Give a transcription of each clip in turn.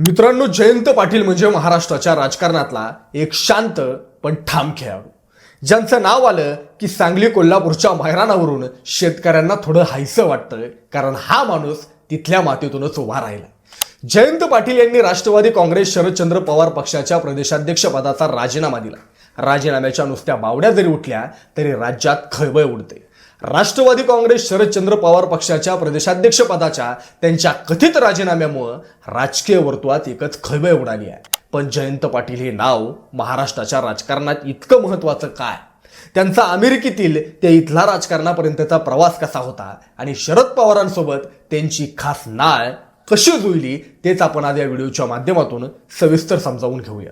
मित्रांनो जयंत पाटील म्हणजे महाराष्ट्राच्या राजकारणातला एक शांत पण ठाम खेळाडू. ज्यांचं नाव आलं की सांगली कोल्हापूरच्या मैदानावरून शेतकऱ्यांना थोडं हायसं वाटतं कारण हा माणूस तिथल्या मातीतूनच उभा राहिला. जयंत पाटील यांनी राष्ट्रवादी काँग्रेस शरदचंद्र पवार पक्षाच्या प्रदेशाध्यक्षपदाचा राजीनामा दिला. राजीनाम्याच्या नुसत्या बावड्या जरी उठल्या तरी राज्यात खळबळ उडते. राष्ट्रवादी काँग्रेस शरदचंद्र पवार पक्षाच्या प्रदेशाध्यक्षपदाच्या त्यांच्या कथित राजीनाम्यामुळं राजकीय वर्तुळात एकच खळबळ उडाली आहे. पण जयंत पाटील हे नाव महाराष्ट्राच्या राजकारणात इतकं महत्वाचं काय? त्यांचा अमेरिकेतील ते इथला राजकारणापर्यंतचा प्रवास कसा होता आणि शरद पवारांसोबत त्यांची खास नाळ कशी जुळली तेच आपण आज या व्हिडिओच्या माध्यमातून सविस्तर समजावून घेऊया.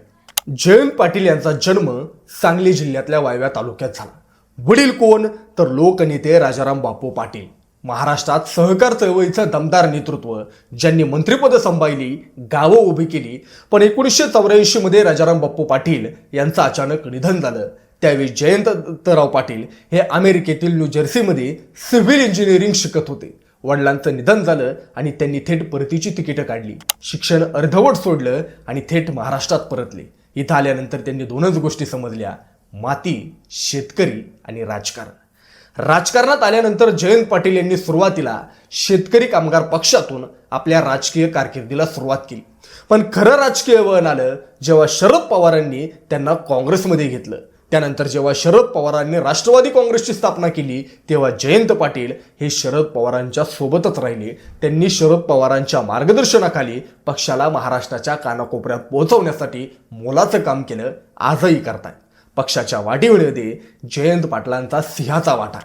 जयंत पाटील यांचा जन्म सांगली जिल्ह्यातल्या वायव्या तालुक्यात झाला. वडील कोण? तर लोकनेते राजाराम बापू पाटील. महाराष्ट्रात सहकार चळवळीचं दमदार नेतृत्व ज्यांनी मंत्रिपद सांभाळली गावं उभी केली पण एकोणीसशे चौऱ्याऐंशीमध्ये राजाराम बाप्पू पाटील यांचं अचानक निधन झालं. त्यावेळी जयंत दत्तराव पाटील हे अमेरिकेतील न्यू जर्सीमध्ये सिव्हिल इंजिनिअरिंग शिकत होते. वडिलांचं निधन झालं आणि त्यांनी थेट परतीची तिकीटं काढली. शिक्षण अर्धवट सोडलं आणि थेट महाराष्ट्रात परतले. इथं आल्यानंतर त्यांनी दोनच गोष्टी समजल्या. माती शेतकरी आणि राजकारण. राजकारणात आल्यानंतर जयंत पाटील यांनी सुरुवातीला शेतकरी कामगार पक्षातून आपल्या राजकीय कारकिर्दीला सुरुवात केली. पण खरं राजकीय वळण आलं जेव्हा शरद पवारांनी त्यांना काँग्रेसमध्ये घेतलं. त्यानंतर जेव्हा शरद पवारांनी राष्ट्रवादी काँग्रेसची स्थापना केली तेव्हा जयंत पाटील हे शरद पवारांच्या सोबतच राहिले. त्यांनी शरद पवारांच्या मार्गदर्शनाखाली पक्षाला महाराष्ट्राच्या कानाकोपऱ्यात पोहोचवण्यासाठी मोलाचं काम केलं. आजही करतात पक्षाच्या वाढीमध्ये जयंत पाटलांचा सिंहाचा वाटा.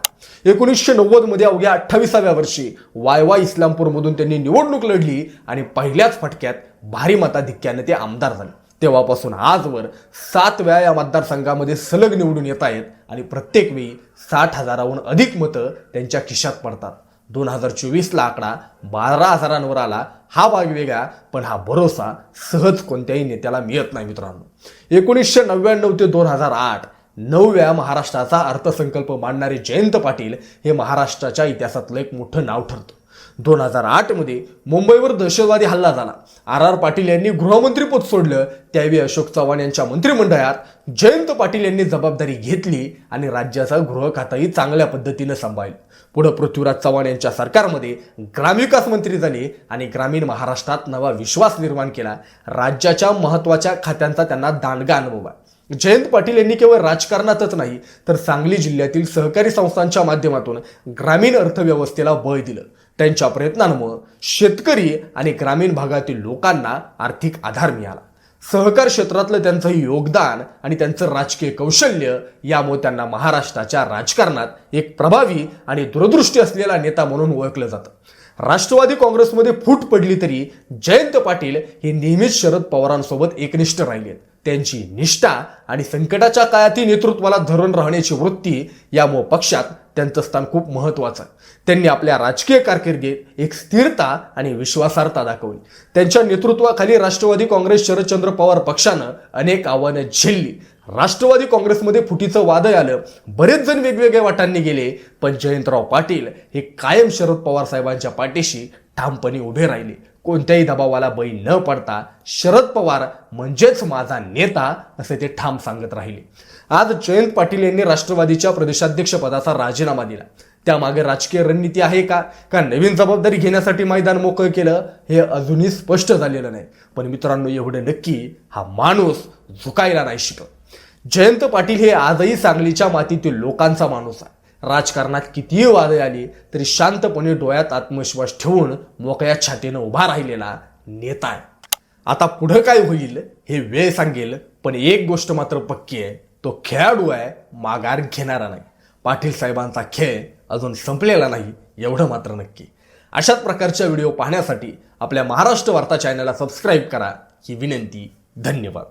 एकोणीसशे नव्वदमध्ये अवघ्या अठ्ठावीसाव्या वर्षी वाय वाय इस्लामपूरमधून त्यांनी निवडणूक लढली आणि पहिल्याच फटक्यात भारी मताधिक्याने ते आमदार झाले. तेव्हापासून आजवर सात वेळा या मतदारसंघामध्ये सलग निवडून येत आहेत आणि प्रत्येक वेळी साठ हजाराहून अधिक मतं त्यांच्या खिशात पडतात. दोन हजार चोवीसला आकडा बारा हजारांवर आला. हा भाग वेगळा पण हा भरोसा सहज कोणत्याही नेत्याला मिळत नाही मित्रांनो. एकोणीसशे नव्याण्णव ते दोन हजार आठ नवव्या महाराष्ट्राचा अर्थसंकल्प मांडणारे जयंत पाटील हे महाराष्ट्राच्या इतिहासातलं एक मोठं नाव ठरतं. दोन हजार आठमध्ये मुंबईवर दहशतवादी हल्ला झाला. आर आर पाटील यांनी गृहमंत्रीपद सोडलं. त्यावेळी अशोक चव्हाण यांच्या मंत्रिमंडळात जयंत पाटील यांनी जबाबदारी घेतली आणि राज्याचा गृह खाताही चांगल्या पद्धतीनं सांभाळलं. पुढं पृथ्वीराज चव्हाण यांच्या सरकारमध्ये ग्रामविकास मंत्री झाले आणि ग्रामीण महाराष्ट्रात नवा विश्वास निर्माण केला. राज्याच्या महत्त्वाच्या खात्यांचा त्यांना दांडगा अनुभव आहे जयंत पाटील यांनी केवळ राजकारणातच नाही तर सांगली जिल्ह्यातील सहकारी संस्थांच्या माध्यमातून ग्रामीण अर्थव्यवस्थेला बळ दिलं. त्यांच्या प्रयत्नांमुळं शेतकरी आणि ग्रामीण भागातील लोकांना आर्थिक आधार मिळाला. सहकार क्षेत्रातलं त्यांचं योगदान आणि त्यांचं राजकीय कौशल्य यामुळे त्यांना महाराष्ट्राच्या राजकारणात एक प्रभावी आणि दूरदृष्टी असलेला नेता म्हणून ओळखलं जातं. राष्ट्रवादी काँग्रेसमध्ये फूट पडली तरी जयंत पाटील हे नेहमीच शरद पवारांसोबत एकनिष्ठ राहिलेत. त्यांची निष्ठा आणि संकटाच्या काळातही नेतृत्वाला धरून राहण्याची वृत्ती यामुळे पक्षात त्यांचं स्थान खूप महत्वाचं आहे. त्यांनी आपल्या राजकीय कारकिर्दीत एक स्थिरता आणि विश्वासार्हता दाखवली. त्यांच्या नेतृत्वाखाली राष्ट्रवादी काँग्रेस शरदचंद्र पवार पक्षानं अनेक आव्हानं झेलली. राष्ट्रवादी काँग्रेसमध्ये फुटीचं वादळ आलं बरेच जण वेगवेगळ्या वाटांनी गेले पण जयंतराव पाटील हे कायम शरद पवार साहेबांच्या पाठीशी ठामपणे उभे राहिले. कोणत्याही दबावाला बळी न पडता शरद पवार म्हणजेच माझा नेता असे ते ठाम सांगत राहिले. आज जयंत पाटील यांनी राष्ट्रवादीच्या प्रदेशाध्यक्षपदाचा राजीनामा दिला. त्यामागे राजकीय रणनीती आहे का? का नवीन जबाबदारी घेण्यासाठी मैदान मोकळं केलं? हे अजूनही स्पष्ट झालेलं नाही. पण मित्रांनो एवढं नक्की हा माणूस झुकायला नाही शिकत. जयंत पाटील हे आजही सांगलीच्या मातीतील लोकांचा माणूस आहे. राजकारणात कितीही वादळ आली तरी शांतपणे डोळ्यात आत्मविश्वास ठेवून मोकळ्या छातीनं उभा राहिलेला नेता आहे. आता पुढं काय होईल हे वेळ सांगेल पण एक गोष्ट मात्र पक्की आहे तो खेळाडू आहे माघार घेणारा नाही. पाटील साहेबांचा खेळ अजून संपलेला नाही एवढं मात्र नक्की. अशाच प्रकारच्या व्हिडिओ पाहण्यासाठी आपल्या महाराष्ट्र वार्ता चॅनलला सबस्क्राईब करा ही विनंती धन्यवाद.